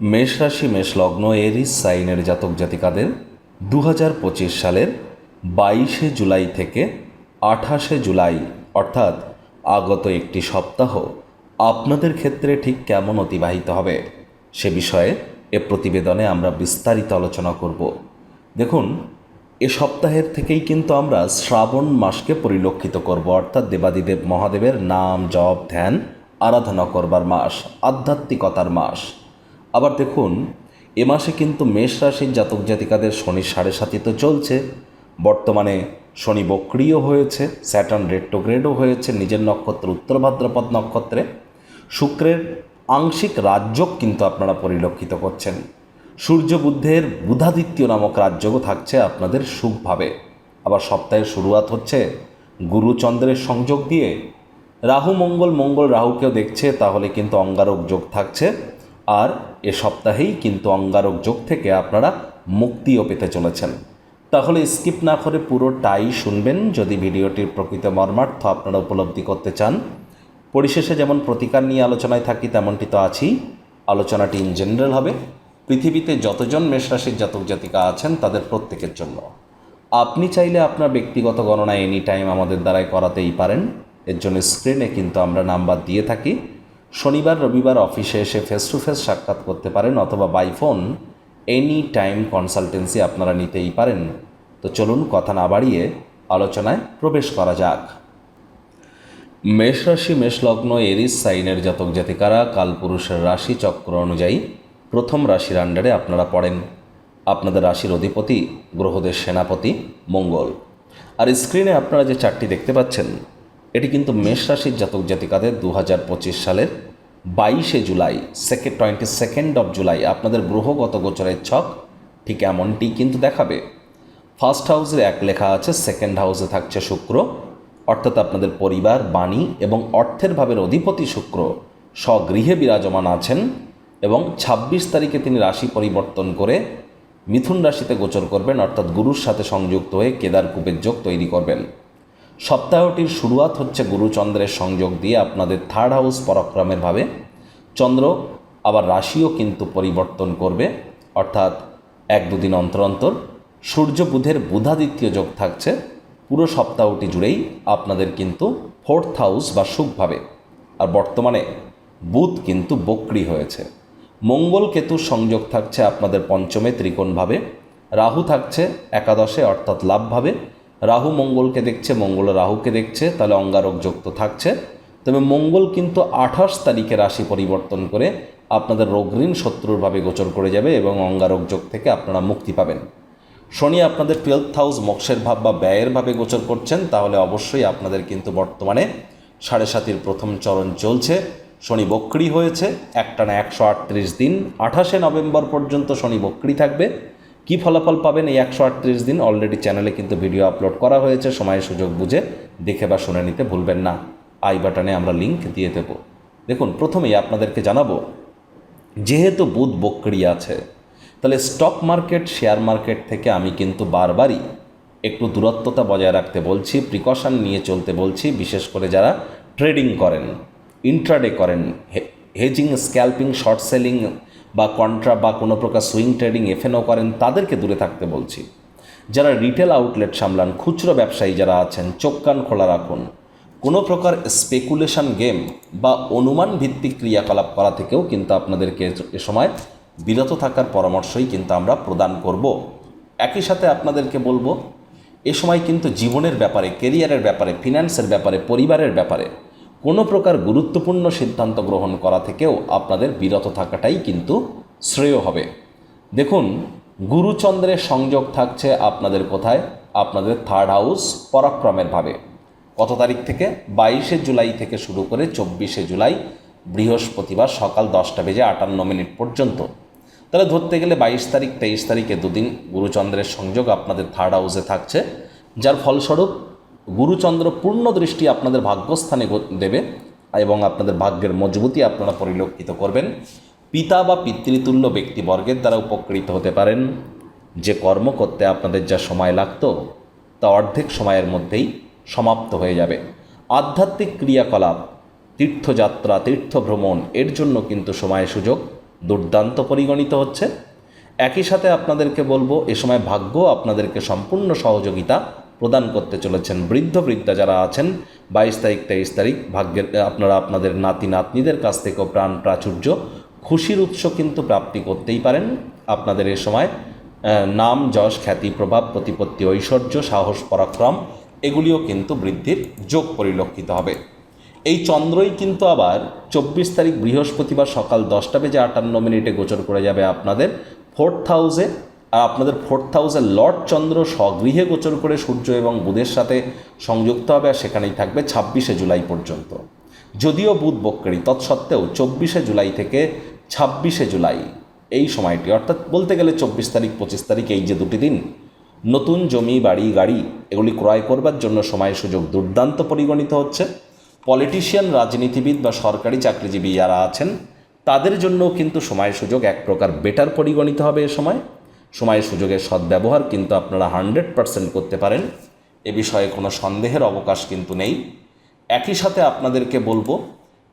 মেষ রাশি, মেষ লগ্ন এরিস সাইনের জাতক জাতিকাদের দু হাজার পঁচিশ সালের বাইশে জুলাই থেকে আঠাশে জুলাই, অর্থাৎ আগত একটি সপ্তাহ, আপনাদের ক্ষেত্রে ঠিক কেমন অতিবাহিত হবে? সে বিষয়ে এ প্রতিবেদনে আমরা বিস্তারিত আলোচনা করব। দেখুন, এ সপ্তাহের থেকেই কিন্তু আমরা শ্রাবণ মাসকে পরিলক্ষিত করব, অর্থাৎ দেবাদিদেব মহাদেবের নাম, জপ, ধ্যান, আরাধনা করবার মাস, আধ্যাত্মিকতার মাস। আবার দেখুন, এ মাসে কিন্তু মেষ রাশির জাতক জাতিকাদের শনি সাড়ে সাতি তো চলছে। বর্তমানে শনি বক্রিয় হয়েছে, স্যাটার্ন রেট্রোগ্রেডও হয়েছে, নিজের নক্ষত্র উত্তর ভাদ্রপদ নক্ষত্রে। শুক্রের আংশিক রাজযোগ কিন্তু আপনারা পরিলক্ষিত করছেন। সূর্য বুদ্ধের বুধাদিত্য নামক রাজ্যও থাকছে আপনাদের সুখভাবে আবার সপ্তাহের শুরুয়াত হচ্ছে গুরুচন্দ্রের সংযোগ দিয়ে। রাহু, মঙ্গল মঙ্গল রাহুকেও দেখছে, তাহলে কিন্তু অঙ্গারক যোগ থাকছে। আর সপ্তাহেই কিন্তু অঙ্গারক যোগ থেকে আপনারা মুক্তিও পেতে চলেছেন। তাহলে স্কিপ না করে পুরোটাই শুনবেন যদি ভিডিওটির প্রকৃত মর্মার্থ আপনারা উপলব্ধি করতে চান। পরিশেষে যেমন প্রতিকার নিয়ে আলোচনায় থাকি, তেমনটি তো আছেই। আলোচনাটি ইন জেনারেল হবে। পৃথিবীতে যতজন মেষরাশির জাতক জাতিকা আছেন, তাদের প্রত্যেকের জন্য। আপনি চাইলে আপনার ব্যক্তিগত গণনা এনি টাইম আমাদের দ্বারাই করাতেই পারেন। এর জন্য স্ক্রিনে কিন্তু আমরা নাম্বার দিয়ে থাকি। শনিবার, রবিবার অফিসে এসে ফেস টু ফেস সাক্ষাৎ করতে পারেন অথবা by phone any time consultancy আপনারা নিতেই পারেন। তো চলুন কথা না বাড়িয়ে আলোচনায় প্রবেশ করা যাক। মেষ রাশি মেষলগ্ন এরিস, সাইনের জাতক জাতিকারা কালপুরুষের রাশি চক্র অনুযায়ী প্রথম রাশির আন্ডারে আপনারা পড়েন। আপনাদের রাশির অধিপতি গ্রহদের সেনাপতি মঙ্গল। আর স্ক্রিনে আপনারা যে চারটি দেখতে পাচ্ছেন, এটি কিন্তু মেষ রাশির জাতক জাতিকাদের দু হাজার পঁচিশ সালের বাইশে July second twenty second of July, আপনাদের গ্রহগত গোচরের ছক ঠিক এমনটি কিন্তু দেখাবে। ফার্স্ট হাউসে এক লেখা আছে সেকেন্ড হাউসে থাকছে শুক্র, অর্থাৎ আপনাদের পরিবার, বাণী এবং অর্থের ভাবের অধিপতি শুক্র স্বগৃহে বিরাজমান আছেন এবং ২৬ তারিখে তিনি রাশি পরিবর্তন করে মিথুন রাশিতে গোচর করবেন, অর্থাৎ গুরুর সাথে সংযুক্ত হয়ে কেদার কূপের যোগ তৈরি করবেন। সপ্তাহটির শুরুয়াত হচ্ছে গুরুচন্দ্রের সংযোগ দিয়ে আপনাদের থার্ড হাউস পরাক্রমের ভাবে। চন্দ্র আবার রাশিও কিন্তু পরিবর্তন করবে, অর্থাৎ এক দুদিন অন্তর অন্তর। সূর্য বুধের বুধাদিত্য যোগ থাকছে, পুরো সপ্তাহটি জুড়েই আপনাদের কিন্তু ফোর্থ হাউস বা সুখভাবে আর বর্তমানে বুধ কিন্তু বক্রি হয়েছে। মঙ্গল কেতুর সংযোগ থাকছে আপনাদের পঞ্চমে ত্রিকোণভাবে রাহু থাকছে একাদশে, অর্থাৎ লাভভাবে রাহু মঙ্গলকে দেখছে, মঙ্গল রাহুকে দেখছে, তাহলে অঙ্গারক যোগ তো থাকছে। তবে মঙ্গল কিন্তু আঠাশ তারিখে রাশি পরিবর্তন করে আপনাদের রোগঋণ শত্রুরভাবে গোচর করে যাবে এবং অঙ্গারক যোগ থেকে আপনারা মুক্তি পাবেন। শনি আপনাদের টুয়েলথ হাউস মোক্ষের ভাব বা ব্যয়ের ভাবে গোচর করছেন, তাহলে অবশ্যই আপনাদের কিন্তু বর্তমানে সাড়ে সাতির প্রথম চরণ চলছে। শনি বক্রি হয়েছে, একটানা একশো আটত্রিশ দিন, আঠাশে নভেম্বর পর্যন্ত শনি বক্রি থাকবে। কি ফলাফল পাবেন এই একশো আটত্রিশ দিন? অলরেডি চ্যানেলে কিন্তু ভিডিও আপলোড করা হয়েছে সময় সুযোগ বুঝে দেখে বা শুনে নিতে ভুলবেন না। আই বাটনে আমরা লিংক দিয়ে দেব। দেখুন, প্রথমেই আপনাদেরকে জানাব, যেহেতু বুধ বক্রি আছে, তাহলে স্টক মার্কেট শেয়ার মার্কেট থেকে আমি কিন্তু বারবারই একটু দূরত্বতা বজায় রাখতে বলছি প্রিকশন নিয়ে চলতে বলছি, বিশেষ করে যারা ট্রেডিং করেন ইন্ট্রাডে করেন হেজিং স্ক্যাল্পিং শর্ট সেলিং বা কন্ট্রা বা কোনো প্রকার সুইং ট্রেডিং এফএনও করেন, তাদেরকে দূরে থাকতে বলছি। যারা রিটেল আউটলেট সামলান, খুচরো ব্যবসায়ী যারা আছেন, চোখ কান খোলা রাখুন। কোনো প্রকার স্পেকুলেশন গেম বা অনুমান ভিত্তিক ক্রিয়াকলাপ করা থেকেও কিন্তু আপনাদেরকে এ সময় বিরত থাকার পরামর্শই কিন্তু আমরা প্রদান করব। একই সাথে আপনাদেরকে বলব, এ সময় কিন্তু জীবনের ব্যাপারে কেরিয়ারের ব্যাপারে ফিনান্সের ব্যাপারে, পরিবারের ব্যাপারে কোনো প্রকার গুরুত্বপূর্ণ সিদ্ধান্ত গ্রহণ করা থেকেও আপনাদের বিরত থাকাটাই কিন্তু শ্রেয় হবে। দেখুন গুরুচন্দ্রের সংযোগ থাকছে আপনাদের কোথায়? আপনাদের থার্ড হাউস পরাক্রমের ভাবে। কত তারিখ থেকে? বাইশে জুলাই থেকে শুরু করে চব্বিশে জুলাই, বৃহস্পতিবার সকাল দশটা বেজে আটান্ন মিনিট পর্যন্ত। তাহলে ধরতে গেলে বাইশ তারিখ, তেইশ তারিখে দুদিন গুরুচন্দ্রের সংযোগ আপনাদের থার্ড হাউসে থাকছে। যার ফলস্বরূপ গুরুচন্দ্র পূর্ণ দৃষ্টি আপনাদের ভাগ্যস্থানে দেবে এবং আপনাদের ভাগ্যের মজবুতি আপনারা পরিলক্ষিত করবেন। পিতা বা পিতৃতুল্য ব্যক্তিবর্গের দ্বারা উপকৃত হতে পারেন। যে কর্ম করতে আপনাদের যা সময় লাগতো, তা অর্ধেক সময়ের মধ্যেই সমাপ্ত হয়ে যাবে। আধ্যাত্মিক ক্রিয়াকলাপ, তীর্থযাত্রা, তীর্থভ্রমণ, এর জন্য কিন্তু সময় সুযোগ দুর্দান্ত পরিগণিত হচ্ছে। একই সাথে আপনাদেরকে বলব, এ সময় ভাগ্য আপনাদেরকে সম্পূর্ণ সহযোগিতা প্রদান করতে চলেছেন। বৃদ্ধ বৃদ্ধা যারা আছেন, বাইশ তারিখ, তেইশ তারিখ, ভাগ্যের আপনারা আপনাদের নাতি নাতনিদের কাছ থেকেও প্রাণ প্রাচুর্য, খুশির উৎস কিন্তু প্রাপ্তি করতেই পারেন। আপনাদের এ সময় নাম, যশ, খ্যাতি, প্রভাব, প্রতিপত্তি, ঐশ্বর্য, সাহস, পরাক্রম, এগুলিও কিন্তু বৃদ্ধির যোগ পরিলক্ষিত হবে। এই চন্দ্রই কিন্তু আবার চব্বিশ তারিখ বৃহস্পতিবার সকাল দশটা বেজে আটান্ন মিনিটে গোচর করে যাবে আপনাদের ফোর্থ হাউসে। আপনাদের ফোর্থ হাউসে লর্ড চন্দ্র স্বগৃহে গোচর করে সূর্য এবং বুধের সাথে সংযুক্ত হবে আর সেখানেই থাকবে ছাব্বিশে জুলাই পর্যন্ত। যদিও বুধ বক্করি তৎসত্ত্বেও চব্বিশে জুলাই থেকে ছাব্বিশে জুলাই এই সময়টি, অর্থাৎ বলতে গেলে চব্বিশ তারিখ, পঁচিশ তারিখ, এই যে দুটি দিন, নতুন জমি, বাড়ি, গাড়ি, এগুলি ক্রয় করবার জন্য সময় সুযোগ দুর্দান্ত পরিগণিত হচ্ছে। পলিটিশিয়ান, রাজনীতিবিদ বা সরকারি চাকরিজীবী যারা আছেন, তাদের জন্যও কিন্তু সময় সুযোগ এক প্রকার বেটার পরিগণিত হবে এ সময়। সময় সুযোগের সদ্ব্যবহার কিন্তু আপনারা হান্ড্রেড পারসেন্ট করতে পারেন। এ বিষয়ে কোনো সন্দেহের অবকাশ কিন্তু নেই। একই সাথে আপনাদেরকে বলব,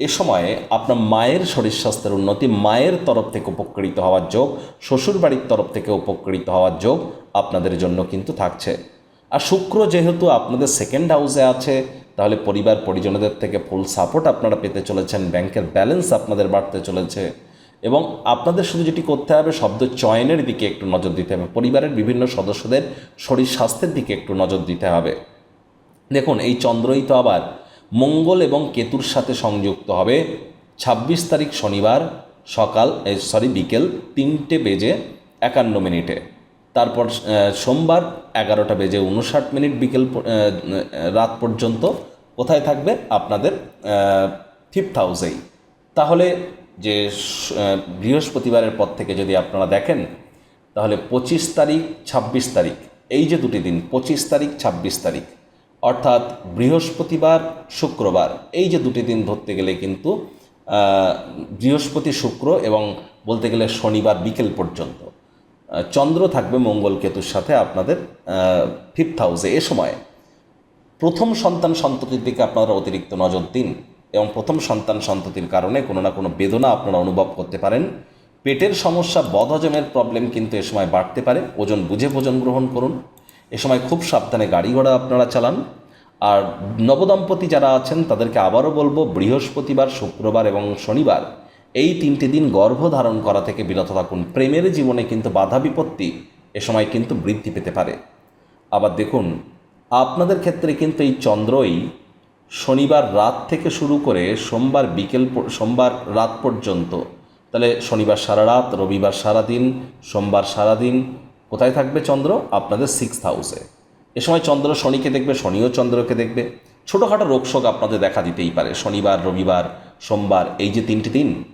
এ সময়ে আপনার মায়ের শরীর স্বাস্থ্যের উন্নতি, মায়ের তরফ থেকে উপকৃত হওয়ার যোগ শ্বশুরবাড়ির তরফ থেকে উপকৃত হওয়ার যোগ আপনাদের জন্য কিন্তু থাকছে। আর শুক্র যেহেতু আপনাদের সেকেন্ড হাউসে আছে, তাহলে পরিবার পরিজনদের থেকে ফুল সাপোর্ট আপনারা পেতে চলেছেন। ব্যাংকের ব্যালেন্স আপনাদের বাড়তে চলেছে। এবং আপনাদের শুধু যেটি করতে হবে, শব্দ চয়নের দিকে একটু নজর দিতে হবে। পরিবারের বিভিন্ন সদস্যদের শরীর স্বাস্থ্যের দিকে একটু নজর দিতে হবে। দেখুন, এই চন্দ্রই তো আবার মঙ্গল এবং কেতুর সাথে সংযুক্ত হবে। ছাব্বিশ তারিখ শনিবার সকাল সরি বিকেল তিনটে বেজে একান্ন মিনিটে। তারপর সোমবার এগারোটা বেজে উনষাট মিনিট বিকেল রাত পর্যন্ত কোথায় থাকবে? আপনাদের ফিফথ হাউসেই। তাহলে যে বৃহস্পতিবারের পর থেকে যদি আপনারা দেখেন, তাহলে পঁচিশ তারিখ, ছাব্বিশ তারিখ, এই যে দুটি দিন, পঁচিশ তারিখ, ছাব্বিশ তারিখ, অর্থাৎ বৃহস্পতিবার, শুক্রবার, এই যে দুটি দিন ধরতে গেলে কিন্তু বৃহস্পতি শুক্র এবং বলতে গেলে শনিবার বিকেল পর্যন্ত চন্দ্র থাকবে মঙ্গল কেতুর সাথে আপনাদের ফিফথ হাউসে এ সময়। প্রথম সন্তান সন্ততির দিকে আপনারা অতিরিক্ত নজর দিন। এবং প্রথম সন্তান সন্ততির কারণে কোনো না কোনো বেদনা আপনারা অনুভব করতে পারেন। পেটের সমস্যা, বদহজমের প্রবলেম কিন্তু এ সময় বাড়তে পারে। ওজন বুঝে ভোজন গ্রহণ করুন। এ সময় খুব সাবধানে গাড়ি ঘোড়া আপনারা চালান। আর নবদম্পতি যারা আছেন, তাদেরকে আবারও বলব, বৃহস্পতিবার, শুক্রবার এবং শনিবার এই তিনটি দিন গর্ভধারণ করা থেকে বিরত থাকুন। প্রেমের জীবনে কিন্তু বাধা বিপত্তি এ সময় কিন্তু বৃদ্ধি পেতে পারে। আবার দেখুন, আপনাদের ক্ষেত্রে কিন্তু এই চন্দ্রই শনিবার রাত থেকে শুরু করে সোমবার বিকেল সোমবার রাত পর্যন্ত। তাহলে শনিবার সারা রাত, রবিবার সারা দিন, সোমবার সারা দিন। কোথায় থাকবে চন্দ্র? আপনাদের সিক্স হাউসে এ। সময় চন্দ্র শনিকে দেখবে, শনিও চন্দ্রকে দেখবে। ছোটোখাটো রোগশোক আপনাদের দেখা দিতেই পারে। শনিবার, রবিবার, সোমবার, এই যে তিনটি দিন।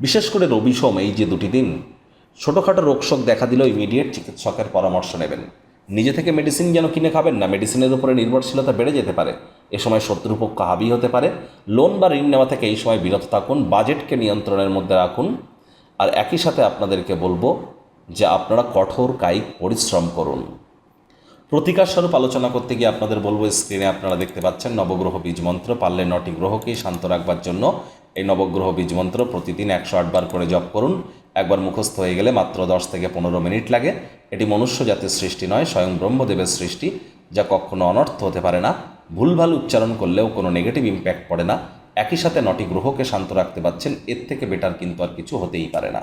বিশেষ করে রবি, সোম, এই যে দুটি দিন। ছোটোখাটো রোগশোক দেখা দিলেও ইমিডিয়েট চিকিৎসকের পরামর্শ নেবেন। নিজে থেকে মেডিসিন যেন কিনে খাবেন না মেডিসিনের উপরে নির্ভরশীলতা বেড়ে যেতে পারে। এ সময় শত্রুপক্ষ হাবি হতে পারে। লোন বা ঋণ নেওয়া থেকে এই সময় বিরত থাকুন বাজেটকে নিয়ন্ত্রণের মধ্যে রাখুন। আর একই সাথে আপনাদেরকে বলব যে আপনারা কঠোর, কায়িক পরিশ্রম করুন। প্রতিকার স্বরূপ আলোচনা করতে গিয়ে আপনাদের বলব স্ক্রিনে আপনারা দেখতে পাচ্ছেন নবগ্রহ বীজ মন্ত্র। পারলে নটি গ্রহকেই শান্ত রাখবার জন্য এই নবগ্রহ বীজ মন্ত্র প্রতিদিন একশো আটবার করে জপ করুন। একবার মুখস্থ হয়ে গেলে মাত্র দশ থেকে পনেরো মিনিট লাগে। এটি মনুষ্য জাতির সৃষ্টি নয়, স্বয়ং ব্রহ্মদেবের সৃষ্টি, যা কখনো অনর্থ হতে পারে না। ভুলভাল উচ্চারণ করলেও কোনো নেগেটিভ ইম্প্যাক্ট পড়ে না। একই সাথে নটি গ্রহকে শান্ত রাখতে পারছেন, এর থেকে বেটার কিন্তু আর কিছু হতেই পারে না।